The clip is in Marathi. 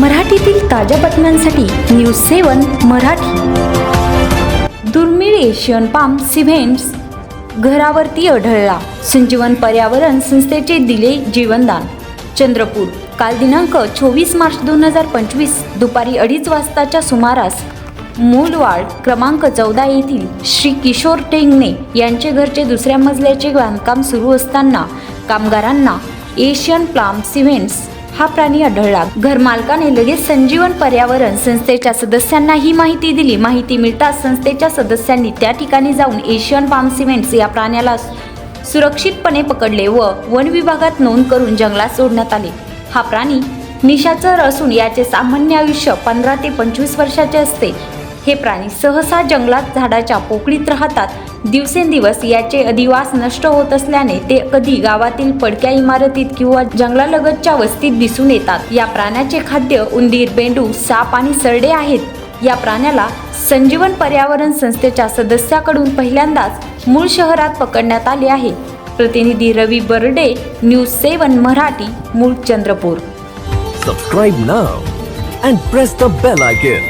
मराठीतील ताज्या बातम्यांसाठी न्यूज सेवन मराठी. दुर्मिळ एशियन पाम सिव्हेंट्स घरावरती आढळला. संजीवन पर्यावरण संस्थेचे दिले जीवनदान. चंद्रपूर काल दिनांक चोवीस मार्च दोन हजार पंचवीस दुपारी अडीच वाजताच्या सुमारास मूलवाड क्रमांक चौदा येथील श्री किशोर टेंगणे यांचे घरचे दुसऱ्या मजल्याचे बांधकाम सुरू असताना कामगारांना एशियन प्लाम सिव्हेंट्स हा प्राणी आढळला. घरमालकाने लगेच संजीवन पर्यावरण संस्थेच्या सदस्यांना ही माहिती दिली. माहिती मिळताच संस्थेच्या सदस्यांनी त्या ठिकाणी जाऊन एशियन पाम सिमेंट्स या प्राण्याला सुरक्षितपणे पकडले व वन विभागात नोंद करून जंगलात सोडण्यात आले. हा प्राणी निशाचर असून याचे सामान्य आयुष्य पंधरा ते पंचवीस वर्षाचे असते. हे प्राणी सहसा जंगलात झाडाच्या पोकळीत राहतात. दिवसेंदिवस याचे अधिवास नष्ट होत असल्याने ते कधी गावातील पडक्या इमारतीत किंवा जंगलालगतच्या वस्तीत दिसून येतात. या प्राण्याचे खाद्य उंदीर बेंडू साप आणि सरडे आहेत. या प्राण्याला संजीवन पर्यावरण संस्थेच्या सदस्याकडून पहिल्यांदाच मूळ शहरात पकडण्यात आले आहे. प्रतिनिधी रवी बर्डे न्यूज सेवन मराठी मूळ Chandrapur. Subscribe now and press the bell icon.